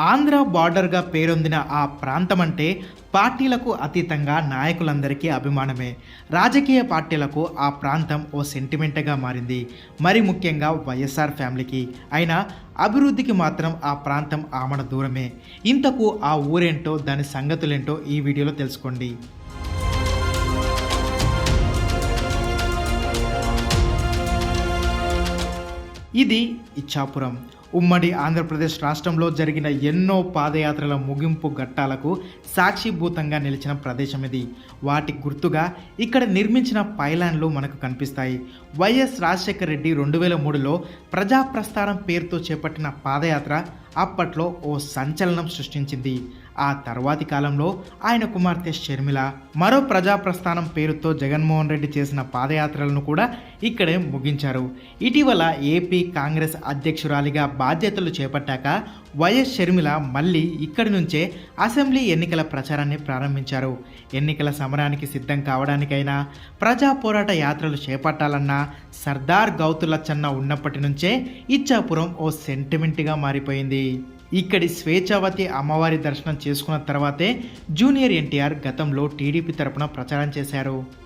ఆంధ్ర బార్డర్గా పేరొందిన ఆ ప్రాంతం అంటే పార్టీలకు అతీతంగా నాయకులందరికీ అభిమానమే. రాజకీయ పార్టీలకు ఆ ప్రాంతం ఓ సెంటిమెంట్గా మారింది. మరి ముఖ్యంగా వైఎస్ఆర్ ఫ్యామిలీకి. అయినా అభివృద్ధికి మాత్రం ఆ ప్రాంతం ఆమడ దూరమే. ఇంతకు ఆ ఊరేంటో దాని సంగతులేంటో ఈ వీడియోలో తెలుసుకోండి. ఇది ఇచ్చాపురం. ఉమ్మడి ఆంధ్రప్రదేశ్ రాష్ట్రంలో జరిగిన ఎన్నో పాదయాత్రల ముగింపు ఘట్టాలకు సాక్షిభూతంగా నిలిచిన ప్రదేశం ఇది. వాటి గుర్తుగా ఇక్కడ నిర్మించిన పైలాన్లు మనకు కనిపిస్తాయి. వైఎస్ రాజశేఖర రెడ్డి రెండు వేల మూడులో ప్రజాప్రస్థానం పేరుతో చేపట్టిన పాదయాత్ర అప్పట్లో ఓ సంచలనం సృష్టించింది. ఆ తర్వాతి కాలంలో ఆయన కుమార్తె షర్మిల మరో ప్రజాప్రస్థానం పేరుతో జగన్మోహన్ రెడ్డి చేసిన పాదయాత్రలను కూడా ఇక్కడే ముగించారు. ఇటీవల ఏపీ కాంగ్రెస్ అధ్యక్షురాలిగా బాధ్యతలు చేపట్టాక వైఎస్ షర్మిల మళ్ళీ ఇక్కడి నుంచే అసెంబ్లీ ఎన్నికల ప్రచారాన్ని ప్రారంభించారు. ఎన్నికల సమరానికి సిద్ధం కావడానికైనా ప్రజా పోరాట యాత్రలు చేపట్టాలన్నా సర్దార్ గౌతులచ్చన్న ఉన్నప్పటి నుంచే ఇచ్చాపురం ఓ సెంటిమెంట్గా మారిపోయింది. ఇక్కడి స్వేచ్ఛావతి అమ్మవారి దర్శనం చేసుకున్న తర్వాతే జూనియర్ ఎన్టీఆర్ గతంలో టీడీపీ తరపున ప్రచారం చేశారు.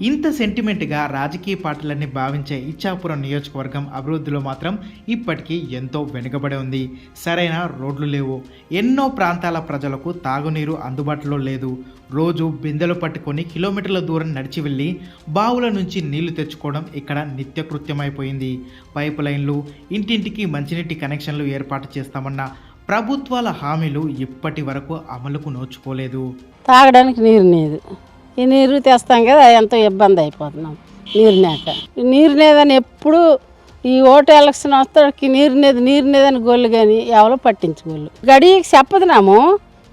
ఇంత సెంటిమెంట్గా రాజకీయ పార్టీలన్నీ భావించే ఇచ్చాపురం నియోజకవర్గం అభివృద్ధిలో మాత్రం ఇప్పటికీ ఎంతో వెనుకబడి ఉంది. సరైన రోడ్లు లేవు. ఎన్నో ప్రాంతాల ప్రజలకు తాగునీరు అందుబాటులో లేదు. రోజు బిందెలు పట్టుకొని కిలోమీటర్ల దూరం నడిచి వెళ్ళి బావుల నుంచి నీళ్ళు తెచ్చుకోవడం ఇక్కడ నిత్యకృత్యమైపోయింది. పైపు లైన్లు ఇంటింటికి మంచినీటి కనెక్షన్లు ఏర్పాటు చేస్తామన్న ప్రభుత్వాల హామీలు ఇప్పటి వరకు అమలుకు నోచుకోలేదు. తాగడానికి నీరు లేదు. ఈ నీరు తెస్తాం కదా ఎంతో ఇబ్బంది అయిపోతున్నాం నీరు లేక. నీరు లేదని ఎప్పుడు ఈ ఓటు ఎలక్షన్ వస్తాడికి నీరు లేదు నీరు లేదని గోళ్ళు కానీ ఎవరో పట్టించుకోళ్ళు. గడికి చెప్పదునాము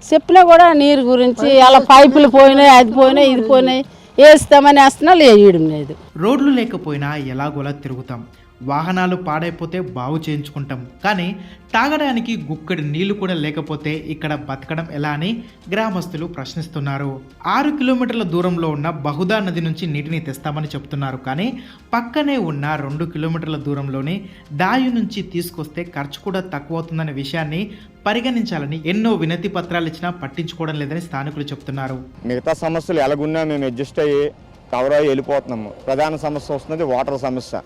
చెప్పినా కూడా నీరు గురించి అలా పైపులు పోయినాయి అది పోయినాయి ఇది పోయినాయి వేస్తామని వేస్తున్నా వేయడం లేదు. రోడ్లు లేకపోయినా ఎలాగోలా తిరుగుతాం. వాహనాలు పాడైపోతే బాగు చేయించుకుంటాం. కానీ తాగడానికి గుక్కడి నీళ్ళు కూడా లేకపోతే ఇక్కడ బతకడం ఎలా అని గ్రామస్తులు ప్రశ్నిస్తున్నారు. ఆరు కిలోమీటర్ల దూరంలో ఉన్న బహుదా నది నుంచి నీటిని తెస్తామని చెప్తున్నారు. కానీ పక్కనే ఉన్న రెండు కిలోమీటర్ల దూరంలోని దాయు నుంచి తీసుకొస్తే ఖర్చు కూడా తక్కువ అవుతుందనే విషయాన్ని పరిగణించాలని ఎన్నో వినతి పత్రాలు ఇచ్చినా పట్టించుకోవడం లేదని స్థానికులు చెప్తున్నారు. మిగతా సమస్యలు ఎలాగున్నా మేము అడ్జస్ట్ అయ్యి కవర్ అయ్యి వెళ్ళిపోతున్నాము. ప్రధాన సమస్య వస్తున్నది వాటర్ సమస్య.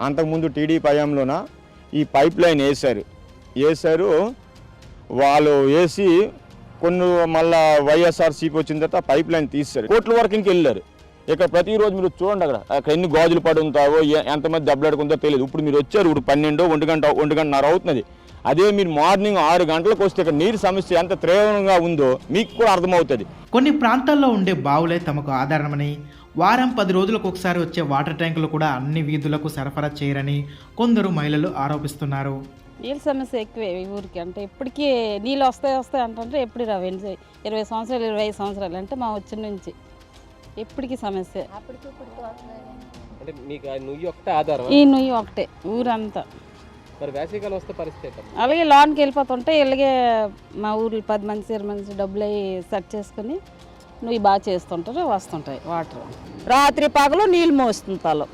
అంతకుముందు టీడీపీ హయాంలోన ఈ పైప్ లైన్ వేశారు. వేశారు. వాళ్ళు వేసి కొన్ని మళ్ళా వైఎస్ఆర్సీపీ వచ్చిన తర్వాత పైప్ లైన్ తీశారు. కోట్ల వరకు ఇంక వెళ్ళారు. ఇక్కడ ప్రతిరోజు మీరు చూడండి అక్కడ. అక్కడ ఎన్ని గాజులు పడి ఉంటావో ఏ- ఎంతమంది దెబ్బలాడుకుందో తెలియదు. ఇప్పుడు మీరు వచ్చారు ఇప్పుడు పన్నెండు ఒంటి గంట ఒంటి గంటన్నర అవుతున్నది. అదే మీరు మార్నింగ్ ఆరు గంటలకు వస్తే ఇక్కడ నీరు సమస్య ఎంత తీవ్రంగా ఉందో మీకు కూడా అర్థమవుతుంది. కొన్ని ప్రాంతాల్లో ఉండే బావులే తమకు ఆధారమని వారం పది రోజులకు ఒకసారి వచ్చే వాటర్ ట్యాంకులు కూడా అన్ని వీధులకు సరఫరా చేయరని కొందరు మహిళలు ఆరోపిస్తున్నారు. నీళ్ళ సమస్య ఎక్కువే ఈ ఊరికి. అంటే ఇప్పటికీ నీళ్ళు వస్తాయి వస్తాయి అంటే ఎప్పుడు రావు. ఎన్ని ఇరవై సంవత్సరాలు ఇరవై ఐదు సంవత్సరాలు అంటే మా వచ్చిన నుంచి. ఎప్పటికీ సమస్య. అంటే మీకు ఆ నుయ్యి ఒకటే ఆధారం? ఈ నుయ్యి ఒకటే ఊరంతా. మరి వేసవికాలం వస్తే పరిస్థితి? అలాగే లోన్కి వెళ్ళిపోతుంటే ఇలాగే మా ఊర్లో పది మంది ఇరవై మంది డబ్బులు అవి సెట్ చేసుకుని నువ్వు బాగా చేస్తుంటారు వస్తుంటాయి వాటర్. రాత్రి పగలు నీళ్ళు మోస్తుంటారు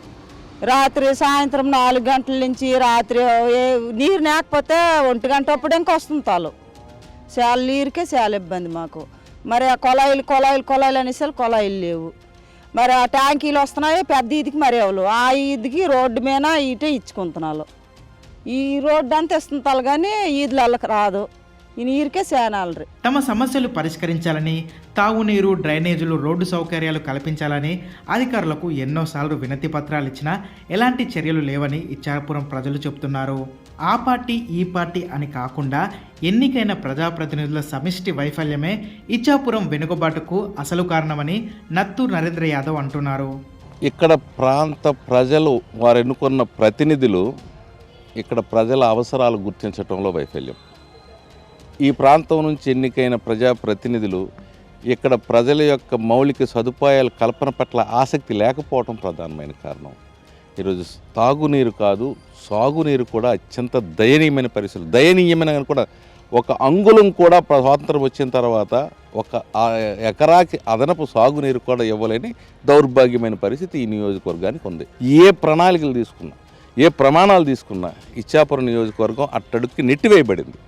రాత్రి సాయంత్రం నాలుగు గంటల నుంచి రాత్రి నీరు లేకపోతే ఒంటి గంట అప్పుడు ఇంకా వస్తుంటారు చాలా నీరుకే చాలా ఇబ్బంది మాకు. మరి ఆ కొలాయిలు కొలాయిలు కొలాయిలు అనేసి కొలాయిలు లేవు. మరి ఆ ట్యాంకీలు వస్తున్నాయి పెద్ద ఇదికి మరి ఎవరు? ఆ ఇదికి రోడ్డు మీద ఇటే ఇచ్చుకుంటున్నారు. ఈ రోడ్డు అంతా ఇస్తుంటారు కానీ ఈదులకి రాదు. ఈ నీరుకే సేనాలరి తమ సమస్యలు పరిష్కరించాలని తాగునీరు డ్రైనేజీలు రోడ్డు సౌకర్యాలు కల్పించాలని అధికారులకు ఎన్నోసార్లు వినతి పత్రాలు ఇచ్చినా ఎలాంటి చర్యలు లేవని ఇచ్చాపురం ప్రజలు చెబుతున్నారు ఆ పార్టీ ఈ పార్టీ అని కాకుండా ఎన్నికైన ప్రజాప్రతినిధుల సమిష్టి వైఫల్యమే ఇచ్చాపురం వెనుకబాటుకు అసలు కారణమని నత్తు నరేంద్ర యాదవ్ అంటున్నారు. ఇక్కడ ప్రాంత ప్రజలు వారు ఎన్నుకున్న ప్రతినిధులు ఇక్కడ ప్రజల అవసరాలు గుర్తించడంలో వైఫల్యం. ఈ ప్రాంతం నుంచి ఎన్నికైన ప్రజాప్రతినిధులు ఇక్కడ ప్రజల యొక్క మౌలిక సదుపాయాల కల్పన పట్ల ఆసక్తి లేకపోవడం ప్రధానమైన కారణం. ఈరోజు తాగునీరు కాదు సాగునీరు కూడా అత్యంత దయనీయమైన పరిస్థితులు. దయనీయమైన కూడా ఒక అంగుళం కూడా స్వాతంత్రం వచ్చిన తర్వాత ఒక ఎకరాకి అదనపు సాగునీరు కూడా ఇవ్వలేని దౌర్భాగ్యమైన పరిస్థితి ఈ నియోజకవర్గానికి ఉంది. ఏ ప్రణాళికలు తీసుకున్నా ఏ ప్రమాణాలు తీసుకున్నా ఇచ్చాపురం నియోజకవర్గం అట్టడుక్కి నెట్టివేయబడింది.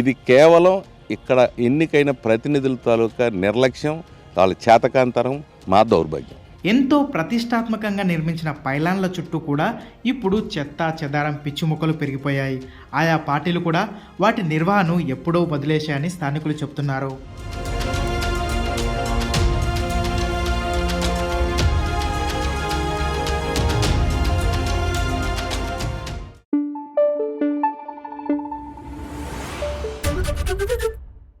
ఇది కేవలం ఇక్కడ ఎన్నికైన ప్రతినిధుల తాలూకా నిర్లక్ష్యం వాళ్ళ చేతకాంతరం మా దౌర్భాగ్యం. ఎంతో ప్రతిష్టాత్మకంగా నిర్మించిన పైలాన్ల చుట్టూ కూడా ఇప్పుడు చెత్త చెదారం పిచ్చి మొక్కలు పెరిగిపోయాయి. ఆయా పార్టీలు కూడా వాటి నిర్వహణను ఎప్పుడో వదిలేశాయని స్థానికులు చెబుతున్నారు